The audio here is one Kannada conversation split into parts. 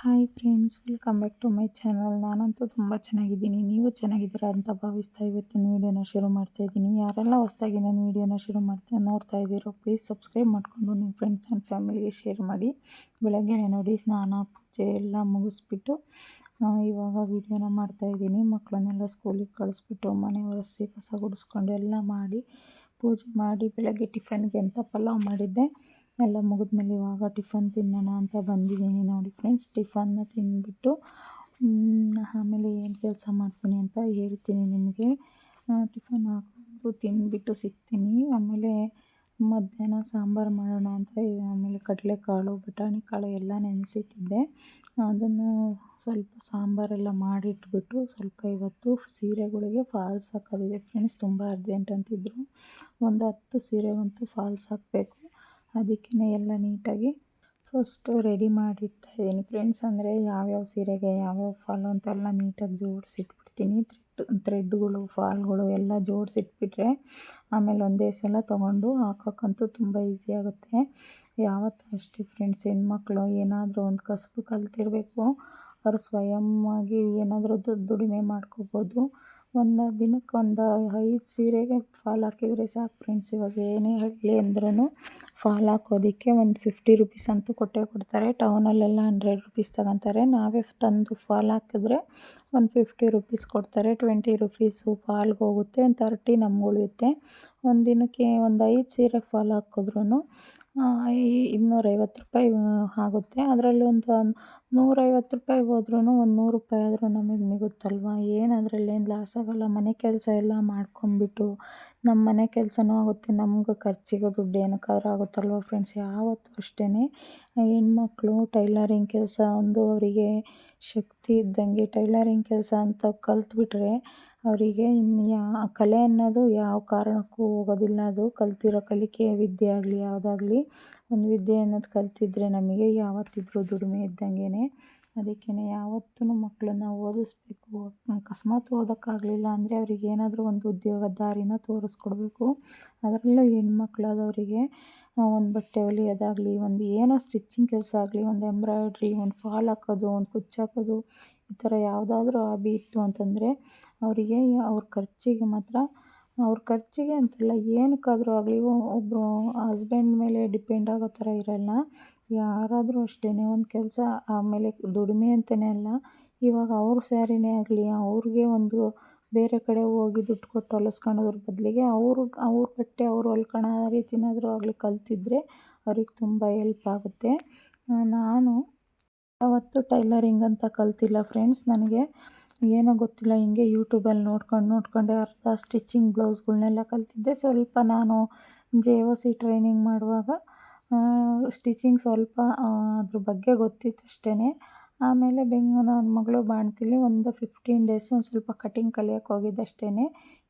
Hi friends welcome back to my channel ನಾನಂತೂ ತುಂಬ ಚೆನ್ನಾಗಿದ್ದೀನಿ. ನೀವು ಚೆನ್ನಾಗಿದ್ದೀರಾ ಅಂತ ಭಾವಿಸ್ತಾ ಇವತ್ತಿನ ವೀಡಿಯೋನ ಶುರು ಮಾಡ್ತಾ ಇದ್ದೀನಿ. ಯಾರೆಲ್ಲ ಹೊಸ್ದಾಗಿ ನಾನು ವೀಡಿಯೋನ ಶುರು ಮಾಡ್ತಾ ನೋಡ್ತಾ ಇದ್ದೀರೋ ಪ್ಲೀಸ್ ಸಬ್ಸ್ಕ್ರೈಬ್ ಮಾಡಿಕೊಂಡು ನಿಮ್ಮ ಫ್ರೆಂಡ್ಸ್ ಆ್ಯಂಡ್ ಫ್ಯಾಮಿಲಿಗೆ ಶೇರ್ ಮಾಡಿ. ಬೆಳಗ್ಗೆನೇ ನೋಡಿ ಸ್ನಾನ, ಪೂಜೆ ಎಲ್ಲ ಮುಗಿಸ್ಬಿಟ್ಟು ಇವಾಗ ವೀಡಿಯೋನ ಮಾಡ್ತಾಯಿದ್ದೀನಿ ಮಕ್ಕಳನ್ನೆಲ್ಲ ಸ್ಕೂಲಿಗೆ ಕಳಿಸ್ಬಿಟ್ಟು ಮನೆ ಒರೆಸಿ ಕಸ ಗುಡಿಸ್ಕೊಂಡು ಎಲ್ಲ ಮಾಡಿ, ಪೂಜೆ ಮಾಡಿ ಬೆಳಗ್ಗೆ ಟಿಫನ್ಗೆ ಅಂತ ಪಲಾವ್ ಮಾಡಿದ್ದೆ. ಎಲ್ಲ ಮುಗಿದ್ಮೇಲೆ ಇವಾಗ ಟಿಫನ್ ತಿನ್ನೋಣ ಅಂತ ಬಂದಿದ್ದೀನಿ ನೋಡಿ ಫ್ರೆಂಡ್ಸ್. ಟಿಫನ್ನ ತಿಂದ್ಬಿಟ್ಟು ಆಮೇಲೆ ಏನು ಕೆಲಸ ಮಾಡ್ತೀನಿ ಅಂತ ಹೇಳ್ತೀನಿ ನಿಮಗೆ. ಟಿಫನ್ ಹಾಕೊಂಡು ತಿಂದ್ಬಿಟ್ಟು ಸಿಗ್ತೀನಿ. ಆಮೇಲೆ ಮಧ್ಯಾಹ್ನ ಸಾಂಬಾರು ಮಾಡೋಣ ಅಂತ ಆಮೇಲೆ ಕಡಲೆಕಾಳು, ಬಟಾಣಿ ಕಾಳು ಎಲ್ಲ ನೆನೆಸಿಟ್ಟಿದ್ದೆ. ಅದನ್ನು ಸ್ವಲ್ಪ ಸಾಂಬಾರೆಲ್ಲ ಮಾಡಿಟ್ಬಿಟ್ಟು ಸ್ವಲ್ಪ ಇವತ್ತು ಸೀರೆಗಳಿಗೆ ಫಾಲ್ಸ್ ಹಾಕೋದಿದೆ. ಫ್ರೆಂಡ್ಸ್, ತುಂಬ ಅರ್ಜೆಂಟ್ ಅಂತಿದ್ರು. ಒಂದು ಹತ್ತು ಸೀರೆಗಂತೂ ಫಾಲ್ಸ್ ಹಾಕಬೇಕು. ಅದಕ್ಕೇ ಎಲ್ಲ ನೀಟಾಗಿ ಫಸ್ಟು ರೆಡಿ ಮಾಡಿಡ್ತಾ ಇದ್ದೀನಿ ಫ್ರೆಂಡ್ಸ್ ಅಂದರೆ ಯಾವ್ಯಾವ ಸೀರೆಗೆ ಯಾವ್ಯಾವ ಫಾಲು ಅಂತೆಲ್ಲ ನೀಟಾಗಿ ಜೋಡಿಸಿಟ್ಬಿಡ್ತೀನಿ. ಥ್ರೆಡ್ ಥ್ರೆಡ್ಗಳು ಫಾಲ್ಗಳು ಎಲ್ಲ ಜೋಡಿಸಿಟ್ಬಿಟ್ರೆ ಆಮೇಲೆ ಒಂದೇ ಸಲ ತೊಗೊಂಡು ಹಾಕೋಕ್ಕಂತೂ ತುಂಬ ಈಸಿ ಆಗುತ್ತೆ. ಯಾವತ್ತೂ ಅಷ್ಟೇ ಫ್ರೆಂಡ್ಸ್ ಹೆಣ್ಮಕ್ಳು ಏನಾದರೂ ಒಂದು ಕಸುಬು ಕಲ್ತಿರಬೇಕು. ಅವ್ರು ಸ್ವಯಂ ಆಗಿ ಏನಾದರೂ ದುಡಿಮೆ ಮಾಡ್ಕೋಬೋದು. ಒಂದು ದಿನಕ್ಕೆ ಒಂದು ಐದು ಸೀರೆಗೆ ಫಾಲ್ ಹಾಕಿದರೆ ಸಾಕು ಫ್ರೆಂಡ್ಸ್. ಇವಾಗ ಏನೇ ಹೇಳಿ ಅಂದ್ರೂ ಫಾಲ್ ಹಾಕೋದಕ್ಕೆ ಒಂದು ಫಿಫ್ಟಿ ರುಪೀಸ್ ಅಂತೂ ಕೊಟ್ಟೇ ಕೊಡ್ತಾರೆ. ಟೌನಲ್ಲೆಲ್ಲ ಹಂಡ್ರೆಡ್ ರುಪೀಸ್ ತಗೊತಾರೆ. ನಾವೇ ತಂದು ಫಾಲ್ ಹಾಕಿದ್ರೆ ಒಂದು ಫಿಫ್ಟಿ ರುಪೀಸ್ ಕೊಡ್ತಾರೆ. ಟ್ವೆಂಟಿ ರುಪೀಸು ಫಾಲ್ಗೆ ಹೋಗುತ್ತೆ ತರ್ಟಿ ನಮ್ಗೆ ಉಳಿಯುತ್ತೆ. ಒಂದು ದಿನಕ್ಕೆ ಒಂದು ಐದು ಸೀರೆ ಫಾಲ್ ಹಾಕಿದ್ರೂ ಇನ್ನೂರೈವತ್ತು ರೂಪಾಯಿ ಆಗುತ್ತೆ. ಅದರಲ್ಲಿ ಒಂದು ನೂರೈವತ್ತು ರೂಪಾಯಿ ಹೋದ್ರೂ ಒಂದು ನೂರು ರೂಪಾಯಿ ಆದರೂ ನಮಗೆ ಮಿಗುತ್ತಲ್ವ? ಏನು ಲಾಸ್ ಆಗೋಲ್ಲ? ಮನೆ ಕೆಲಸ ಎಲ್ಲ ಮಾಡ್ಕೊಂಬಿಟ್ಟು ನಮ್ಮ ಮನೆ ಕೆಲಸನೂ ಆಗುತ್ತೆ, ನಮ್ಗೆ ಖರ್ಚಿಗೆ ದುಡ್ಡು ಏನಕ್ಕಾದ್ರೂ ಆಗುತ್ತಲ್ವ ಫ್ರೆಂಡ್ಸ್ ಯಾವತ್ತೂ ಅಷ್ಟೇ ಹೆಣ್ಮಕ್ಳು, ಟೈಲರಿಂಗ್ ಕೆಲಸ ಒಂದು ಅವರಿಗೆ ಶಕ್ತಿ ಇದ್ದಂಗೆ, ಟೈಲರಿಂಗ್ ಕೆಲಸ ಅಂತ ಕಲ್ತ್ಬಿಟ್ರೆ ಅವರಿಗೆ ಇನ್ನು ಯಾ, ಕಲೆ ಅನ್ನೋದು ಯಾವ ಕಾರಣಕ್ಕೂ ಹೋಗೋದಿಲ್ಲ. ಅದು ಕಲ್ತಿರೋ ಕಲಿಕೆ ವಿದ್ಯೆ ಆಗಲಿ, ಯಾವುದಾಗಲಿ ಒಂದು ವಿದ್ಯೆ ಅನ್ನೋದು ಕಲ್ತಿದ್ರೆ ನಮಗೆ ಯಾವತ್ತಿದ್ರೂ ದುಡಿಮೆ ಇದ್ದಂಗೆ ಅದಕ್ಕೇ ಯಾವತ್ತೂ ಮಕ್ಕಳನ್ನ ಓದಿಸ್ಬೇಕು. ಅಕಸ್ಮಾತ್ ಓದೋಕ್ಕಾಗಲಿಲ್ಲ ಅಂದರೆ ಅವ್ರಿಗೆ ಏನಾದರೂ ಒಂದು ಉದ್ಯೋಗ ದಾರಿನ ತೋರಿಸ್ಕೊಡ್ಬೇಕು. ಅದರಲ್ಲೂ ಹೆಣ್ಮಕ್ಳಾದವರಿಗೆ ಒಂದು ಬಟ್ಟೆ ಹೊಲಿಯೋದಾಗಲಿ, ಒಂದು ಏನೋ ಸ್ಟಿಚ್ಚಿಂಗ್ ಕೆಲಸ ಆಗಲಿ, ಒಂದು ಎಂಬ್ರಾಯ್ಡ್ರಿ ಒಂದು ಫಾಲ್ ಹಾಕೋದು, ಒಂದು ಕುಚ್ಚು ಹಾಕೋದು ಈ ಥರ ಯಾವುದಾದ್ರೂ ಹಾಬಿ ಇತ್ತು ಅಂತಂದರೆ ಅವರಿಗೆ ಅವ್ರ ಖರ್ಚಿಗೆ ಮಾತ್ರ, ಅವ್ರ ಖರ್ಚಿಗೆ ಅಂತಲ್ಲ ಏನಕ್ಕಾದರೂ ಆಗಲಿ ಒಬ್ಬರು ಹಸ್ಬೆಂಡ್ ಮೇಲೆ ಡಿಪೆಂಡ್ ಆಗೋ ಥರ ಇರೋಲ್ಲ. ಯಾರಾದರೂ ಅಷ್ಟೇ ಒಂದು ಕೆಲಸ ಆಮೇಲೆ ದುಡಿಮೆ ಅಂತಲೇ ಅಲ್ಲ, ಇವಾಗ ಅವ್ರ ಸ್ಯಾರಿನೇ ಆಗಲಿ, ಅವ್ರಿಗೆ ಒಂದು ಬೇರೆ ಕಡೆ ಹೋಗಿ ದುಡ್ಡು ಕೊಟ್ಟು ಹೊಲಿಸ್ಕೊಳ್ಳೋದ್ರ ಬದಲಿಗೆ ಅವರು, ಅವ್ರ ಬಟ್ಟೆ, ಅವ್ರು ಹೊಲ್ಕೊಳ್ಳೋ ರೀತಿನಾದರೂ ಆಗಲಿ ಕಲ್ತಿದ್ರೆ ಅವ್ರಿಗೆ ತುಂಬ ಎಲ್ಪ್ ಆಗುತ್ತೆ. ನಾನು ಯಾವತ್ತೂ ಟೈಲರಿಂಗ್ ಅಂತ ಕಲ್ತಿಲ್ಲ ಫ್ರೆಂಡ್ಸ್ ನನಗೆ. ಏನೋ ಗೊತ್ತಿಲ್ಲ, ಹಿಂಗೆ ಯೂಟ್ಯೂಬಲ್ಲಿ ನೋಡ್ಕೊಂಡು ನೋಡ್ಕೊಂಡೆ ಅರ್ಧ ಸ್ಟಿಚ್ಚಿಂಗ್ ಬ್ಲೌಸ್ಗಳ್ನೆಲ್ಲ ಕಲ್ತಿದ್ದೆ. ಸ್ವಲ್ಪ ನಾನು ಜೆ ಒ ಸಿ ಟ್ರೈನಿಂಗ್ ಮಾಡುವಾಗ ಸ್ಟಿಚಿಂಗ್ ಸ್ವಲ್ಪ ಅದ್ರ ಬಗ್ಗೆ ಗೊತ್ತಿತ್ತು ಅಷ್ಟೇ ಆಮೇಲೆ ಬೆಂಗನ ನನ್ನ ಮಗಳು ಬಾಣ್ತಿಲಿ ಒಂದು ಫಿಫ್ಟೀನ್ ಡೇಸ್ ಒಂದು ಸ್ವಲ್ಪ ಕಟಿಂಗ್ ಕಲಿಯೋಕೆ ಹೋಗಿದ್ದಷ್ಟೇ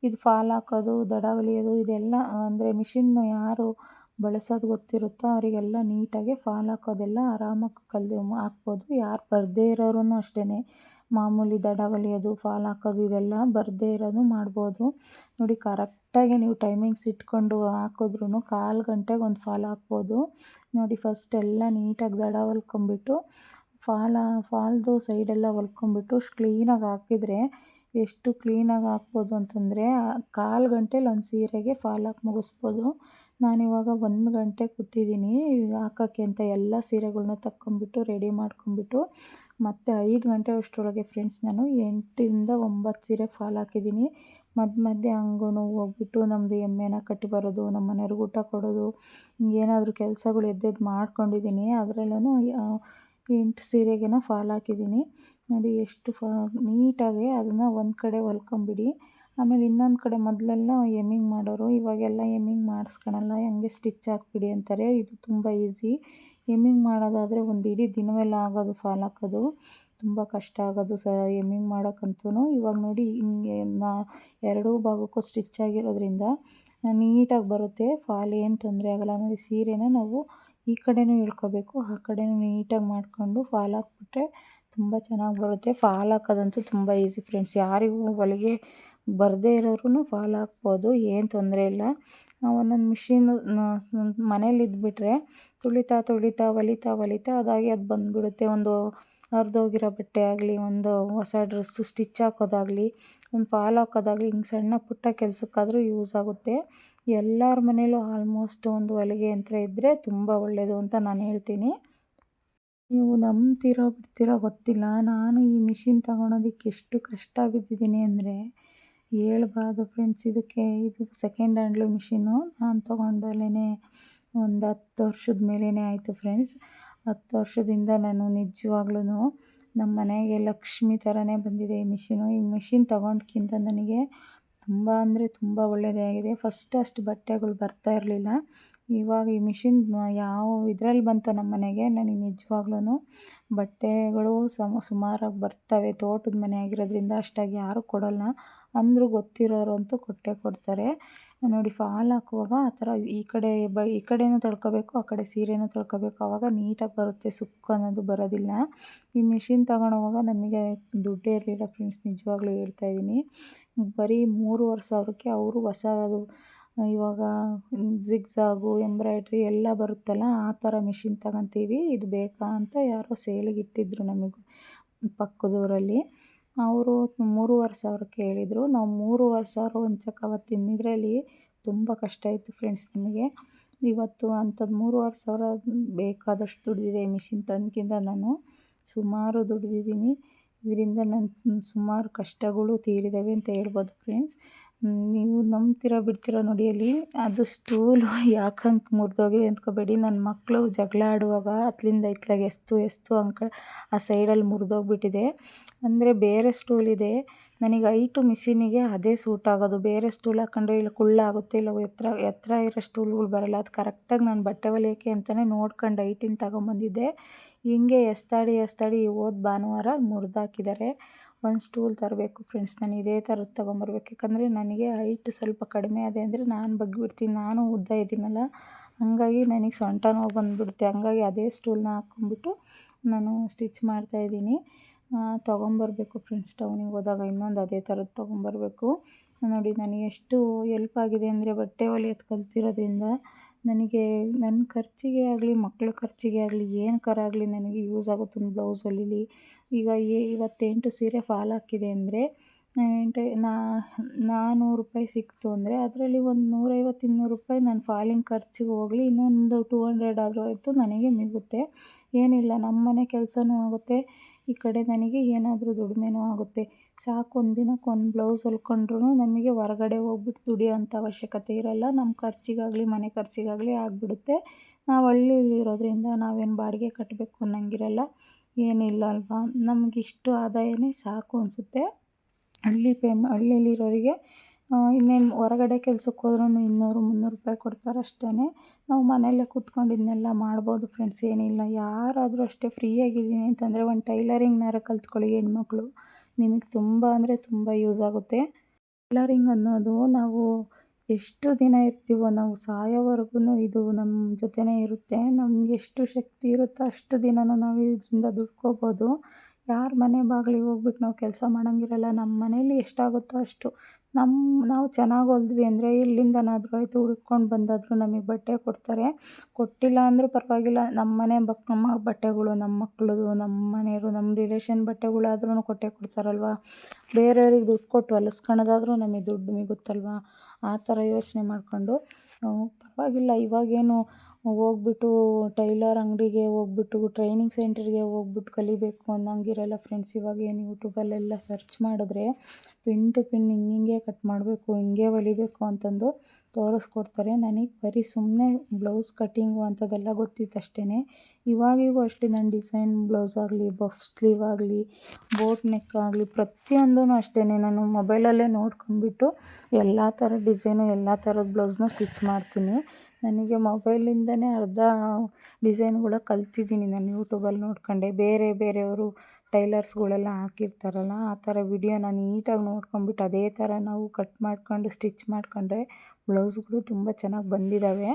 ಇದು ಫಾಲ್ ಹಾಕೋದು ದಡ ಹೊಲಿಯೋದು ಇದೆಲ್ಲ ಅಂದರೆ ಮಿಷಿನ್ನು ಯಾರು ಬಳಸೋದು ಗೊತ್ತಿರುತ್ತೋ ಅವರಿಗೆಲ್ಲ ನೀಟಾಗಿ ಫಾಲ್ ಹಾಕೋದೆಲ್ಲ ಆರಾಮಾಗಿ ಕಲ್ತು ಹಾಕ್ಬೋದು. ಯಾರು ಬರದೇ ಇರೋರು ಅಷ್ಟೇ ಮಾಮೂಲಿ ದಡ ಹೊಲಿಯೋದು, ಫಾಲ್ ಹಾಕೋದು ಇದೆಲ್ಲ ಬರದೇ ಇರೋದು ಮಾಡ್ಬೋದು. ನೋಡಿ, ಕರೆಕ್ಟಾಗಿ ನೀವು ಟೈಮಿಂಗ್ಸ್ ಇಟ್ಕೊಂಡು ಹಾಕಿದ್ರೂ ಕಾಲು ಗಂಟೆಗೆ ಒಂದು ಫಾಲ್ ಹಾಕ್ಬೋದು. ನೋಡಿ, ಫಸ್ಟ್ ಎಲ್ಲ ನೀಟಾಗಿ ದಡ ಹೊಲ್ಕೊಂಬಿಟ್ಟು, ಫಾಲ, ಫಾಲ್ದು ಸೈಡೆಲ್ಲ ಹೊಲ್ಕೊಂಬಿಟ್ಟು ಕ್ಲೀನಾಗಿ ಹಾಕಿದರೆ ಎಷ್ಟು ಕ್ಲೀನಾಗಿ ಹಾಕ್ಬೋದು ಅಂತಂದರೆ ಕಾಲು ಗಂಟೆಲಿ ಒಂದು ಸೀರೆಗೆ ಫಾಲ್ ಹಾಕಿ ಮುಗಿಸ್ಬೋದು. ನಾನಿವಾಗ ಒಂದು ಗಂಟೆ ಕೂತಿದ್ದೀನಿ ಹಾಕೋಕ್ಕೆ ಅಂತ ಎಲ್ಲ ಸೀರೆಗಳನ್ನ ತಕ್ಕೊಂಬಿಟ್ಟು ರೆಡಿ ಮಾಡ್ಕೊಂಬಿಟ್ಟು ಮತ್ತು ಐದು ಗಂಟೆ ಅಷ್ಟರೊಳಗೆ ಫ್ರೆಂಡ್ಸ್ ನಾನು ಎಂಟರಿಂದ ಒಂಬತ್ತು ಸೀರೆ ಫಾಲ್ ಹಾಕಿದ್ದೀನಿ ಮಧ್ಯ ಮಧ್ಯೆ ಹಂಗೂ ಹೋಗ್ಬಿಟ್ಟು ನಮ್ಮದು ಎಮ್ಮೆನ ಕಟ್ಟಿ ಬರೋದು ನಮ್ಮ ಮನೆಯವ್ರಿಗೆ ಊಟ ಕೊಡೋದು, ಹಿಂಗೇನಾದರೂ ಕೆಲಸಗಳು ಎದ್ದೆದ್ದು ಮಾಡ್ಕೊಂಡಿದ್ದೀನಿ ಅದರಲ್ಲೂ ಎಂಟು ಸೀರೆಗೆನ ಫಾಲ್ ಹಾಕಿದ್ದೀನಿ. ನೋಡಿ ಎಷ್ಟು ಫಾ, ನೀಟಾಗಿ ಅದನ್ನು ಒಂದು ಕಡೆ ಹೊಲ್ಕೊಂಬಿಡಿ. ಆಮೇಲೆ ಇನ್ನೊಂದು ಕಡೆ ಮೊದಲೆಲ್ಲ ಎಮ್ಮಿಂಗ್ ಮಾಡೋರು, ಇವಾಗೆಲ್ಲ ಎಮ್ಮಿಂಗ್ ಮಾಡಿಸ್ಕೊಳಲ್ಲ ಹಂಗೆ ಸ್ಟಿಚ್ ಹಾಕ್ಬಿಡಿ ಅಂತಾರೆ. ಇದು ತುಂಬ ಈಸಿ. ಎಮ್ಮಿಂಗ್ ಮಾಡೋದಾದರೆ ಒಂದು ಇಡೀ ದಿನವೆಲ್ಲ ಆಗೋದು ಫಾಲ್ ಹಾಕೋದು. ತುಂಬ ಕಷ್ಟ ಆಗೋದು ಸ, ಎಮ್ಮಿಂಗ್ ಮಾಡೋಕ್ಕಂತೂ ಇವಾಗ ನೋಡಿ ನಾ ಎರಡೂ ಭಾಗಕ್ಕೂ ಸ್ಟಿಚ್ ಆಗಿರೋದ್ರಿಂದ ನೀಟಾಗಿ ಬರುತ್ತೆ. ಫಾಲ್ ಏನು ತೊಂದರೆ ಆಗೋಲ್ಲ. ನೋಡಿ ಸೀರೆನ ನಾವು ಈ ಕಡೆಯೂ ಇಳ್ಕೊಬೇಕು ಆ ಕಡೆಯೂ ನೀಟಾಗಿ ಮಾಡಿಕೊಂಡು ಫಾಲ್ ಹಾಕ್ಬಿಟ್ರೆ ತುಂಬ ಚೆನ್ನಾಗಿ ಬರುತ್ತೆ. ಫಾಲ್ ಹಾಕೋದಂತೂ ತುಂಬ ಈಸಿ ಫ್ರೆಂಡ್ಸ್, ಯಾರಿಗೂ ಹೊಲಿಗೆ ಬರದೇ ಇರೋರು ಫಾಲ್ ಹಾಕ್ಬೋದು, ಏನು ತೊಂದರೆ ಇಲ್ಲ. ಒಂದೊಂದು ಮಿಷಿನ್, ಮನೇಲಿ ಇದ್ಬಿಟ್ರೆ ತುಳಿತಾ ತುಳಿತಾ ಹೊಲಿತಾ ಹೊಲಿತಾ ಅದಾಗಿ ಅದು ಬಂದುಬಿಡುತ್ತೆ. ಒಂದು ಹರಿದೋಗಿರೋ ಬಟ್ಟೆ ಆಗಲಿ, ಒಂದು ಹೊಸ ಡ್ರೆಸ್ಸು ಸ್ಟಿಚ್ ಹಾಕೋದಾಗಲಿ, ಒಂದು ಫಾಲ್ ಹಾಕೋದಾಗಲಿ, ಹಿಂಗೆ ಸಣ್ಣ ಪುಟ್ಟ ಕೆಲಸಕ್ಕಾದರೂ ಯೂಸ್ ಆಗುತ್ತೆ. ಎಲ್ಲರ ಮನೇಲೂ ಆಲ್ಮೋಸ್ಟ್ ಒಂದು ಹೊಲಿಗೆ ಯಂತ್ರ ಇದ್ದರೆ ತುಂಬ ಒಳ್ಳೆಯದು ಅಂತ ನಾನು ಹೇಳ್ತೀನಿ. ನೀವು ನಂಬ್ತಿರೋ ಬಿಡ್ತಿರೋ ಗೊತ್ತಿಲ್ಲ. ನಾನು ಈ ಮಿಷಿನ್ ತಗೊಳೋದಕ್ಕೆ ಎಷ್ಟು ಕಷ್ಟ ಬಿದ್ದಿದ್ದೀನಿ ಅಂದರೆ ಹೇಳ್ಬಾರ್ದು ಫ್ರೆಂಡ್ಸ್ ಇದಕ್ಕೆ ಇದು ಸೆಕೆಂಡ್ ಹ್ಯಾಂಡ್ಲು ಮಿಷಿನು ನಾನು ತೊಗೊಂಡಲ್ಲೇ ಒಂದು ಹತ್ತು ವರ್ಷದ ಮೇಲೇ ಆಯಿತು ಫ್ರೆಂಡ್ಸ್ ಹತ್ತು ವರ್ಷದಿಂದ ನಾನು ನಿಜವಾಗ್ಲೂ ನಮ್ಮ ಮನೆಗೆ ಲಕ್ಷ್ಮಿ ಥರನೇ ಬಂದಿದೆ ಈ ಮಿಷಿನು ಈ ಮಿಷಿನ್ ತೊಗೊಂಡ್ಕಿಂತ ನನಗೆ ತುಂಬ ಅಂದರೆ ತುಂಬ ಒಳ್ಳೆಯದೇ ಆಗಿದೆ. ಫಸ್ಟ್ ಅಷ್ಟು ಬಟ್ಟೆಗಳು ಬರ್ತಾ ಇರಲಿಲ್ಲ. ಇವಾಗ ಈ ಮಿಷಿನ್ ಯಾವ ಇದರಲ್ಲಿ ಬಂತು ನಮ್ಮ ಮನೆಗೆ, ನನಗೆ ನಿಜವಾಗ್ಲೂ ಬಟ್ಟೆಗಳು ಸಮ, ಸುಮಾರಾಗಿ ಬರ್ತವೆ. ತೋಟದ ಮನೆ ಆಗಿರೋದ್ರಿಂದ ಅಷ್ಟಾಗಿ ಯಾರೂ ಕೊಡೋಲ್ಲ. ಅಂದರೂ ಗೊತ್ತಿರೋರು ಅಂತೂ ಕೊಟ್ಟೇ ಕೊಡ್ತಾರೆ. ನೋಡಿ, ಫಾಲ್ ಹಾಕುವಾಗ ಆ ಥರ ಈ ಕಡೆ ಬ, ಈ ಕಡೆಯೂ ತೊಳ್ಕೊಬೇಕು, ಆ ಕಡೆ ಸೀರೆನೂ ತೊಳ್ಕೊಬೇಕು. ಆವಾಗ ನೀಟಾಗಿ ಬರುತ್ತೆ, ಸುಕ್ಕು ಅನ್ನೋದು ಬರೋದಿಲ್ಲ. ಈ ಮಿಷಿನ್ ತಗೊಳೋವಾಗ ನಮಗೆ ದುಡ್ಡೇ ಇರಲಿಲ್ಲ ಫ್ರೆಂಡ್ಸ್, ನಿಜವಾಗ್ಲೂ ಹೇಳ್ತಾ ಇದ್ದೀನಿ. ಬರೀ ಮೂರುವರೆ ಸಾವಿರಕ್ಕೆ ಅವರು ಹೊಸ ಅದು, ಇವಾಗ ಜಿಗ್ಸಾಗು ಎಂಬ್ರಾಯ್ಡ್ರಿ ಎಲ್ಲ ಬರುತ್ತಲ್ಲ, ಆ ಥರ ಮಿಷಿನ್ ತಗೊತೀವಿ. ಇದು ಬೇಕಾ ಅಂತ ಯಾರೋ ಸೇಲಿಗೆ ಇಟ್ಟಿದ್ರು ನಮಗೆ ಪಕ್ಕದೂರಲ್ಲಿ. ಅವರು ಮೂರುವರೆ ಸಾವಿರಕ್ಕೆ ಹೇಳಿದರು ನಾವು ಮೂರುವರೆ ಸಾವಿರ ಹೊಂಚಕ್ಕೆ ಅವತ್ತು ತಿಂದಿದ್ದರಲ್ಲಿ ತುಂಬ ಕಷ್ಟ ಇತ್ತು ಫ್ರೆಂಡ್ಸ್ ನಮಗೆ. ಇವತ್ತು ಅಂಥದ್ದು ಮೂರುವರೆ ಸಾವಿರ ಬೇಕಾದಷ್ಟು ದುಡ್ದಿದೆ ಮಿಷಿನ್ ತಂದ್ಕಿಂತ ನಾನು. ಸುಮಾರು ದುಡ್ದಿದ್ದೀನಿ. ಇದರಿಂದ ನನ್ನ ಸುಮಾರು ಕಷ್ಟಗಳು ತೀರಿದ್ದಾವೆ ಅಂತ ಹೇಳ್ಬೋದು ಫ್ರೆಂಡ್ಸ್ ನೀವು ನಂಬ್ತೀರೋ ಬಿಡ್ತೀರೋ ನೋಡಿ ಅಲ್ಲಿ. ಅದು ಸ್ಟೂಲು ಯಾಕೆ ಹಂಗೆ ಮುರಿದೋಗಿದೆ ಅಂದ್ಕೋಬೇಡಿ ನನ್ನ ಮಕ್ಕಳು ಜಗಳ ಆಡುವಾಗ ಅತ್ಲಿಂದ ಇತ್ಲಾಗೆ ಎಸ್ತು ಎಸ್ತು ಅಂಕ ಆ ಸೈಡಲ್ಲಿ ಮುರಿದೋಗ್ಬಿಟ್ಟಿದೆ. ಅಂದರೆ ಬೇರೆ ಸ್ಟೂಲ್ ಇದೆ. ನನಗೆ ಹೈಟು ಮಿಷಿನಿಗೆ ಅದೇ ಸೂಟ್ ಆಗೋದು. ಬೇರೆ ಸ್ಟೂಲ್ ಹಾಕೊಂಡ್ರೆ ಇಲ್ಲ ಕುಳ್ಳಾಗುತ್ತೆ ಇಲ್ಲ ಎತ್ತರ ಎತ್ತರ ಇರೋ ಸ್ಟೂಲ್ಗಳು ಬರಲ್ಲ. ಅದು ಕರೆಕ್ಟಾಗಿ ನಾನು ಬಟ್ಟೆ ಹೊಲಿಯೋಕ್ಕೆ ಅಂತಲೇ ನೋಡ್ಕೊಂಡು ಐಟಿನ ತಗೊಂಬಂದಿದ್ದೆ. ಹಿಂಗೆ ಎಸ್ತಾಡಿ ಎಸ್ತಾಡಿ ಹೋದ ಭಾನುವಾರ ಮುರಿದಾಕಿದ್ದಾರೆ. ಒಂದು ಸ್ಟೂಲ್ ತರಬೇಕು ಫ್ರೆಂಡ್ಸ್ ನಾನು ಇದೇ ಥರದ್ದು ತೊಗೊಂಬರ್ಬೇಕು. ಯಾಕಂದರೆ ನನಗೆ ಹೈಟ್ ಸ್ವಲ್ಪ ಕಡಿಮೆ ಅದೇ ಅಂದರೆ ನಾನು ಬಗ್ಗಿಬಿಡ್ತೀನಿ, ನಾನು ಉದ್ದ ಇದ್ದೀನಲ್ಲ, ಹಾಗಾಗಿ ನನಗೆ ಸೊಂಟ ನೋವು ಬಂದುಬಿಡುತ್ತೆ. ಹಂಗಾಗಿ ಅದೇ ಸ್ಟೂಲ್ನ ಹಾಕ್ಕೊಂಬಿಟ್ಟು ನಾನು ಸ್ಟಿಚ್ ಮಾಡ್ತಾಯಿದ್ದೀನಿ ತೊಗೊಂಬರ್ಬೇಕು ಫ್ರೆಂಡ್ಸ್ ಟೌನಿಗೆ ಹೋದಾಗ ಇನ್ನೊಂದು ಅದೇ ಥರದ್ದು ತೊಗೊಂಬರ್ಬೇಕು. ನೋಡಿ, ನನಗೆ ಎಷ್ಟು ಎಲ್ಪ್ ಆಗಿದೆ ಅಂದರೆ ಬಟ್ಟೆ ಹೊಲಿಯೋದು ಕಲ್ತಿರೋದ್ರಿಂದ ನನಗೆ ನನ್ನ ಖರ್ಚಿಗೆ ಆಗಲಿ ಮಕ್ಕಳ ಖರ್ಚಿಗೆ ಆಗಲಿ ಏನಕ್ಕಾರಾಗಲಿ ನನಗೆ ಯೂಸ್ ಆಗುತ್ತೆ ಒಂದು ಬ್ಲೌಸ್ ಹೊಲೀಲಿ ಈಗ ಇವತ್ತೆಂಟು ಸೀರೆ ಫಾಲ್ ಹಾಕಿದೆ ಅಂದರೆ ಎಂಟು ನಾನ್ನೂರು ರೂಪಾಯಿ ಸಿಕ್ತು ಅಂದರೆ ಅದರಲ್ಲಿ ಒಂದು ನೂರೈವತ್ತು, ಇನ್ನೂರು ರೂಪಾಯಿ ನನ್ನ ಫಾಲಿಂಗ್ ಖರ್ಚಿಗೆ ಹೋಗಲಿ, ಇನ್ನೊಂದು ಟೂ ಹಂಡ್ರೆಡ್ ಆದರೂ ಆಯಿತು, ನನಗೆ ಮಿಗುತ್ತೆ. ಏನಿಲ್ಲ ನಮ್ಮ ಮನೆ ಕೆಲಸನೂ ಆಗುತ್ತೆ. ಈ ಕಡೆ ನನಗೆ ಏನಾದರೂ ದುಡಿಮೆನೂ ಆಗುತ್ತೆ. ಸಾಕು ಒಂದು ದಿನಕ್ಕೆ ಒಂದು ಬ್ಲೌಸ್ ಹೊಲ್ಕೊಂಡ್ರೂ ನಮಗೆ ಹೊರಗಡೆ ಹೋಗ್ಬಿಟ್ಟು ದುಡಿಯೋಂಥ ಅವಶ್ಯಕತೆ ಇರೋಲ್ಲ. ನಮ್ಮ ಖರ್ಚಿಗಾಗಲಿ, ಮನೆ ಖರ್ಚಿಗಾಗಲಿ ಆಗಿಬಿಡುತ್ತೆ. ನಾವು ಹಳ್ಳಿಯಲ್ಲಿ ಇರೋದ್ರಿಂದ ನಾವೇನು ಬಾಡಿಗೆ ಕಟ್ಟಬೇಕು ಅನ್ನೋಂಗಿರಲ್ಲ. ಏನಿಲ್ಲ ಅಲ್ವಾ? ನಮಗಿಷ್ಟು ಆದಾಯನೇ ಸಾಕು ಅನಿಸುತ್ತೆ. ಹಳ್ಳಿ ಪೇಮ್ ಹಳ್ಳಿಲಿರೋರಿಗೆ ಇನ್ನೇನು ಹೊರಗಡೆ ಕೆಲ್ಸಕ್ಕೆ ಹೋದ್ರೂ ಇನ್ನೂರು, ಮುನ್ನೂರು ರೂಪಾಯಿ ಕೊಡ್ತಾರೆ ಅಷ್ಟೇ ನಾವು ಮನೆಯಲ್ಲೇ ಕೂತ್ಕೊಂಡು ಇದನ್ನೆಲ್ಲ ಮಾಡ್ಬೋದು ಫ್ರೆಂಡ್ಸ್ ಏನಿಲ್ಲ. ಯಾರಾದರೂ ಅಷ್ಟೇ ಫ್ರೀಯಾಗಿದ್ದೀನಿ ಅಂತಂದರೆ ಒಂದು ಟೈಲರಿಂಗ್ನಾರ ಕಲ್ತ್ಕೊಳ್ಳಿ ಹೆಣ್ಮಕ್ಳು. ನಿಮಗೆ ತುಂಬ ಅಂದರೆ ತುಂಬ ಯೂಸ್ ಆಗುತ್ತೆ. ಟೈಲರಿಂಗ್ ಅನ್ನೋದು ನಾವು ಎಷ್ಟು ದಿನ ಇರ್ತೀವೋ ನಾವು ಸಾಯೋವರೆಗೂ ಇದು ನಮ್ಮ ಜೊತೆನೇ ಇರುತ್ತೆ. ನಮ್ಗೆ ಎಷ್ಟು ಶಕ್ತಿ ಇರುತ್ತೋ ಅಷ್ಟು ದಿನವೂ ನಾವು ಇದರಿಂದ ದುಡ್ಕೋಬೋದು. ಯಾರ ಮನೆ ಬಾಗಿಲಿಗೆ ಹೋಗ್ಬಿಟ್ಟು ನಾವು ಕೆಲಸ ಮಾಡೋಂಗಿರಲ್ಲ ನಮ್ಮ ಮನೇಲಿ ಎಷ್ಟಾಗುತ್ತೋ ಅಷ್ಟು. ನಮ್ಮ ನಾವು ಚೆನ್ನಾಗಿ ಹೊಲ್ದ್ವಿ ಅಂದರೆ ಎಲ್ಲಿಂದನಾದರೂ ಆಯಿತು, ಹುಡ್ಕೊಂಡು ಬಂದಾದರೂ ನಮಗೆ ಬಟ್ಟೆ ಕೊಡ್ತಾರೆ. ಕೊಟ್ಟಿಲ್ಲ ಅಂದರೂ ಪರವಾಗಿಲ್ಲ ನಮ್ಮ ಮನೆ ಬಕ್, ನಮ್ಮ ಬಟ್ಟೆಗಳು ನಮ್ಮ ಮಕ್ಳದು ನಮ್ಮ ಮನೆಯವರು ನಮ್ಮ ರಿಲೇಷನ್ ಬಟ್ಟೆಗಳಾದ್ರೂ ಕೊಟ್ಟೆ ಕೊಡ್ತಾರಲ್ವ? ಬೇರೆಯವ್ರಿಗೆ ದುಡ್ಡು ಕೊಟ್ಟು ಹೊಲಿಸ್ಕೊಳೋದಾದ್ರೂ ನಮಗೆ ದುಡ್ಡು ಮಿಗುತ್ತಲ್ವ? ಆ ಥರ ಯೋಚನೆ ಮಾಡಿಕೊಂಡು ಪರವಾಗಿಲ್ಲ, ಇವಾಗೇನು ಹೋಗ್ಬಿಟ್ಟು ಟೈಲರ್ ಅಂಗಡಿಗೆ ಹೋಗ್ಬಿಟ್ಟು ಟ್ರೈನಿಂಗ್ ಸೆಂಟರ್ಗೆ ಹೋಗ್ಬಿಟ್ಟು ಕಲಿಬೇಕು ಅನ್ನೋಂಗಿರಲ್ಲ ಫ್ರೆಂಡ್ಸ್ ಇವಾಗ ಏನು ಯೂಟ್ಯೂಬಲ್ಲೆಲ್ಲ ಸರ್ಚ್ ಮಾಡಿದ್ರೆ ಪಿನ್ ಟು ಪಿನ್ ಹಿಂಗೆ ಹಿಂಗೆ ಕಟ್ ಮಾಡಬೇಕು, ಹಿಂಗೆ ಹೊಲಿಬೇಕು ಅಂತಂದು ತೋರಿಸ್ಕೊಡ್ತಾರೆ. ನನಗೆ ಬರೀ ಸುಮ್ಮನೆ ಬ್ಲೌಸ್ ಕಟ್ಟಿಂಗು ಅಂಥದ್ದೆಲ್ಲ ಗೊತ್ತಿತ್ತು ಅಷ್ಟೇ ಇವಾಗಿಗೂ ಅಷ್ಟೇ ನಾನು ಡಿಸೈನ್ ಬ್ಲೌಸ್ ಆಗಲಿ ಬಫ್ ಸ್ಲೀವ್ ಆಗಲಿ ಬೋಟ್ ನೆಕ್ ಆಗಲಿ ಪ್ರತಿಯೊಂದೂ ಅಷ್ಟೇ ನಾನು ಮೊಬೈಲಲ್ಲೇ ನೋಡ್ಕೊಂಡ್ಬಿಟ್ಟು ಎಲ್ಲ ಥರ ಡಿಸೈನು ಎಲ್ಲ ಥರದ ಬ್ಲೌಸ್ನ ಸ್ಟಿಚ್ ಮಾಡ್ತೀನಿ. ನನಗೆ ಮೊಬೈಲಿಂದನೇ ಅರ್ಧ ಡಿಸೈನ್ಗಳು ಕಲ್ತಿದ್ದೀನಿ. ನಾನು ಯೂಟ್ಯೂಬಲ್ಲಿ ನೋಡ್ಕೊಂಡೆ. ಬೇರೆ ಬೇರೆಯವರು ಟೈಲರ್ಸ್ಗಳೆಲ್ಲ ಹಾಕಿರ್ತಾರಲ್ಲ, ಆ ಥರ ವಿಡಿಯೋ ನಾನು ನೀಟಾಗಿ ನೋಡ್ಕೊಂಬಿಟ್ಟು ಅದೇ ಥರ ನಾವು ಕಟ್ ಮಾಡ್ಕೊಂಡು, ಸ್ಟಿಚ್ ಮಾಡ್ಕೊಂಡ್ರೆ ಬ್ಲೌಸ್ಗಳು ತುಂಬ ಚೆನ್ನಾಗಿ ಬಂದಿದ್ದಾವೆ.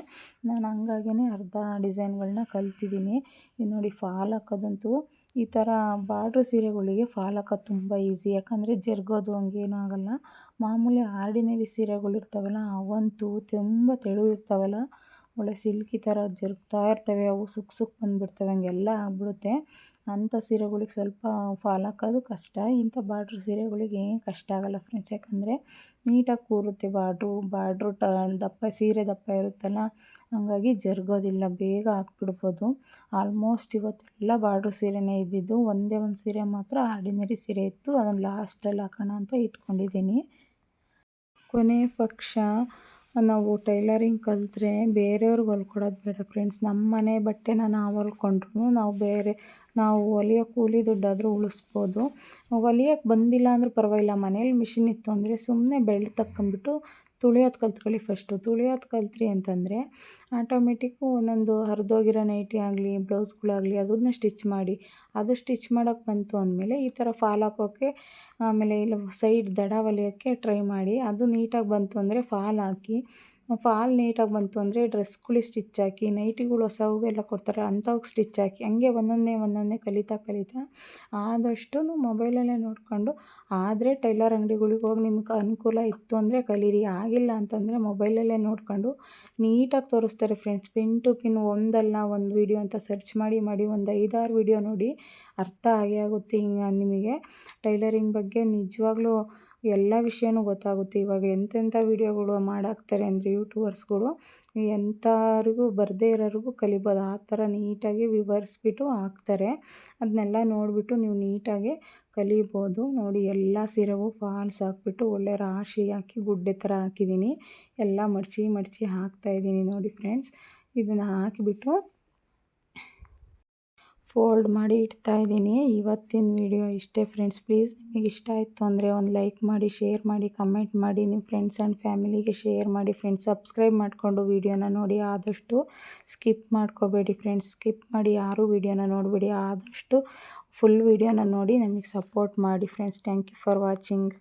ನಾನು ಹಂಗಾಗಿನೇ ಅರ್ಧ ಡಿಸೈನ್ಗಳನ್ನ ಕಲ್ತಿದ್ದೀನಿ. ಇದು ನೋಡಿ ಫಾಲ್ ಹಾಕೋದಂತೂ ಈ ಥರ ಬಾರ್ಡ್ರ್ ಸೀರೆಗಳಿಗೆ ಫಾಲ್ ಹಾಕೋದು ತುಂಬ ಈಸಿ. ಯಾಕಂದರೆ ಜರ್ಗೋದು ಹಂಗೇನೂ ಆಗೋಲ್ಲ. ಮಾಮೂಲಿ ಆರ್ಡಿನರಿ ಸೀರೆಗಳು ಇರ್ತಾವಲ್ಲ ಅವಂತೂ ತುಂಬ ತೆಳು ಇರ್ತಾವಲ್ಲ. ಒಳ್ಳೆ ಸಿಲ್ಕಿ ಥರ ಜರುಗ್ತಾ ಇರ್ತವೆ, ಅವು ಸುಕ್ ಸುಕ್ ಬಂದುಬಿಡ್ತವೆ ಹಂಗೆಲ್ಲ ಆಗಿಬಿಡುತ್ತೆ. ಅಂಥ ಸೀರೆಗಳಿಗೆ ಸ್ವಲ್ಪ ಫಾಲ್ ಹಾಕೋದು ಕಷ್ಟ. ಇಂಥ ಬಾರ್ಡ್ರ್ ಸೀರೆಗಳಿಗೆ ಏನು ಕಷ್ಟ ಆಗೋಲ್ಲ ಫ್ರೆಂಡ್ಸ್ ಯಾಕಂದರೆ ನೀಟಾಗಿ ಕೂರುತ್ತೆ ಬಾರ್ಡ್ರು. ಬಾರ್ಡ್ರು ಟ, ದಪ್ಪ, ಸೀರೆ ದಪ್ಪ ಇರುತ್ತಲ್ಲ, ಹಂಗಾಗಿ ಜರುಗೋದಿಲ್ಲ, ಬೇಗ ಹಾಕ್ಬಿಡ್ಬೋದು. ಆಲ್ಮೋಸ್ಟ್ ಇವತ್ತೆಲ್ಲ ಬಾರ್ಡ್ರ್ ಸೀರೆನೇ ಇದ್ದಿದ್ದು. ಒಂದೇ ಒಂದು ಸೀರೆ ಮಾತ್ರ ಆರ್ಡಿನರಿ ಸೀರೆ ಇತ್ತು. ಅದನ್ನು ಲಾಸ್ಟಲ್ಲಿ ಹಾಕೋಣ ಅಂತ ಇಟ್ಕೊಂಡಿದ್ದೀನಿ. ಕೊನೆ ಪಕ್ಷ. ನಾವು ಟೈಲರಿಂಗ್ ಕಲಿತ್ರೆ ಬೇರೆಯವ್ರಿಗೆ ಹೊಲ್ಕೊಡೋದು ಬೇಡ ಫ್ರೆಂಡ್ಸ್ ನಮ್ಮ ಮನೆ ಬಟ್ಟೆನ ನಾವು ಹೊಲ್ಕೊಂಡ್ರೂ ನಾವು ಬೇರೆ ನಾವು ಹೊಲಿಯೋ ಕೂಲಿ ದುಡ್ಡಾದರೂ ಉಳಿಸ್ಬೋದು. ಹೊಲಿಯೋಕ್ಕೆ ಬಂದಿಲ್ಲ ಅಂದರೂ ಪರವಾಗಿಲ್ಲ, ಮನೇಲಿ ಮಿಷಿನ್ ಇತ್ತು ಅಂದರೆ ಸುಮ್ಮನೆ ಬೆಲ್ಟ್ ತಕ್ಕೊಂಬಿಟ್ಟು ತುಳಿಯೋದು ಕಲ್ತ್ಕೊಳ್ಳಿ ಫಸ್ಟು ತುಳಿಯೋದು ಕಲ್ತ್ರಿ ಅಂತಂದರೆ ಆಟೋಮೆಟಿಕ್ಕು ಒಂದೊಂದು ಹರಿದೋಗಿರೋ ನೈಟಿ ಆಗಲಿ, ಬ್ಲೌಸ್ಗಳಾಗಲಿ ಅದನ್ನ ಸ್ಟಿಚ್ ಮಾಡಿ. ಅದು ಸ್ಟಿಚ್ ಮಾಡೋಕ್ಕೆ ಬಂತು ಅಂದಮೇಲೆ ಈ ಥರ ಫಾಲ್ ಹಾಕೋಕ್ಕೆ ಆಮೇಲೆ ಇಲ್ಲ ಸೈಡ್ ದಡ ಹೊಲಿಯೋಕ್ಕೆ ಟ್ರೈ ಮಾಡಿ. ಅದು ನೀಟಾಗಿ ಬಂತು ಅಂದರೆ ಫಾಲ್ ಹಾಕಿ. ಫಾಲ್ ನೀಟಾಗಿ ಬಂತು ಅಂದರೆ ಡ್ರೆಸ್ಗಳಿಗೆ ಸ್ಟಿಚ್ ಹಾಕಿ, ನೈಟಿಗಳು ಹೊಸವೆಲ್ಲ ಕೊಡ್ತಾರೆ, ಅಂಥವ್ಗೆ ಸ್ಟಿಚ್ ಹಾಕಿ, ಹಂಗೆ ಒಂದೊಂದೇ ಒಂದೊಂದೇ ಕಲಿತಾ ಕಲಿತಾ ಆದಷ್ಟು ಮೊಬೈಲಲ್ಲೇ ನೋಡಿಕೊಂಡು, ಆದರೆ ಟೈಲರ್ ಅಂಗಡಿಗಳಿಗೆ ಹೋಗಿ ನಿಮ್ಗೆ ಅನುಕೂಲ ಇತ್ತು ಅಂದರೆ ಕಲೀರಿ, ಆಗಿಲ್ಲ ಅಂತಂದರೆ ಮೊಬೈಲಲ್ಲೇ ನೋಡ್ಕೊಂಡು ನೀಟಾಗಿ ತೋರಿಸ್ತಾರೆ ಫ್ರೆಂಡ್ಸ್. ಪಿನ್ ಟು ಪಿನ್ ಒಂದಲ್ಲ ಒಂದು ವಿಡಿಯೋ ಅಂತ ಸರ್ಚ್ ಮಾಡಿ ಮಾಡಿ ಒಂದು ಐದಾರು ವಿಡಿಯೋ ನೋಡಿ ಅರ್ಥ ಆಗೇ ಆಗುತ್ತೆ ಹಿಂಗೆ ನಿಮಗೆ. ಟೈಲರಿಂಗ್ ಬಗ್ಗೆ ನಿಜವಾಗ್ಲೂ ಎಲ್ಲ ವಿಷಯನೂ ಗೊತ್ತಾಗುತ್ತೆ. ಇವಾಗ ಎಂತೆಂಥ ವೀಡಿಯೋಗಳು ಮಾಡಾಕ್ತಾರೆ ಅಂದರೆ ಯೂಟ್ಯೂಬರ್ಸ್ಗಳು ಎಂಥವ್ರಿಗೂ ಬರದೇ ಇರೋರಿಗೂ ಕಲಿಬೋದು. ಆ ಥರ ನೀಟಾಗಿ ವಿವರಿಸ್ಬಿಟ್ಟು ಹಾಕ್ತಾರೆ. ಅದನ್ನೆಲ್ಲ ನೋಡಿಬಿಟ್ಟು ನೀವು ನೀಟಾಗಿ ಕಲಿಬೋದು. ನೋಡಿ, ಎಲ್ಲ ಸೀರೆಗೂ ಫಾಲ್ಸ್ ಹಾಕ್ಬಿಟ್ಟು ಒಳ್ಳೆ ರಾಶಿ ಹಾಕಿ ಗುಡ್ಡೆ ಥರ ಹಾಕಿದ್ದೀನಿ. ಎಲ್ಲ ಮಡಚಿ ಮಡಚಿ ಹಾಕ್ತಾಯಿದ್ದೀನಿ ನೋಡಿ ಫ್ರೆಂಡ್ಸ್. ಇದನ್ನು ಹಾಕಿಬಿಟ್ಟು ಫೋಲ್ಡ್ ಮಾಡಿ ಇಡ್ತಾ ಇದ್ದೀನಿ. ಇವತ್ತಿನ ವಿಡಿಯೋ ಇಷ್ಟೇ ಫ್ರೆಂಡ್ಸ್ ಪ್ಲೀಸ್ ನಿಮಗೆ ಇಷ್ಟ ಆಯಿತು ಅಂದರೆ ಒಂದು ಲೈಕ್ ಮಾಡಿ ಶೇರ್ ಮಾಡಿ ಕಮೆಂಟ್ ಮಾಡಿ, ನಿಮ್ಮ ಫ್ರೆಂಡ್ಸ್ ಆ್ಯಂಡ್ ಫ್ಯಾಮಿಲಿಗೆ ಶೇರ್ ಮಾಡಿ ಫ್ರೆಂಡ್ಸ್ ಸಬ್ಸ್ಕ್ರೈಬ್ ಮಾಡಿಕೊಂಡು ವೀಡಿಯೋನ ನೋಡಿ. ಆದಷ್ಟು ಸ್ಕಿಪ್ ಮಾಡ್ಕೋಬೇಡಿ ಫ್ರೆಂಡ್ಸ್ ಸ್ಕಿಪ್ ಮಾಡಿ ಯಾರೂ ವೀಡಿಯೋನ ನೋಡಬೇಡಿ. ಆದಷ್ಟು ಫುಲ್ ವೀಡಿಯೋನ ನೋಡಿ, ನಮಗೆ ಸಪೋರ್ಟ್ ಮಾಡಿ friends thank you for watching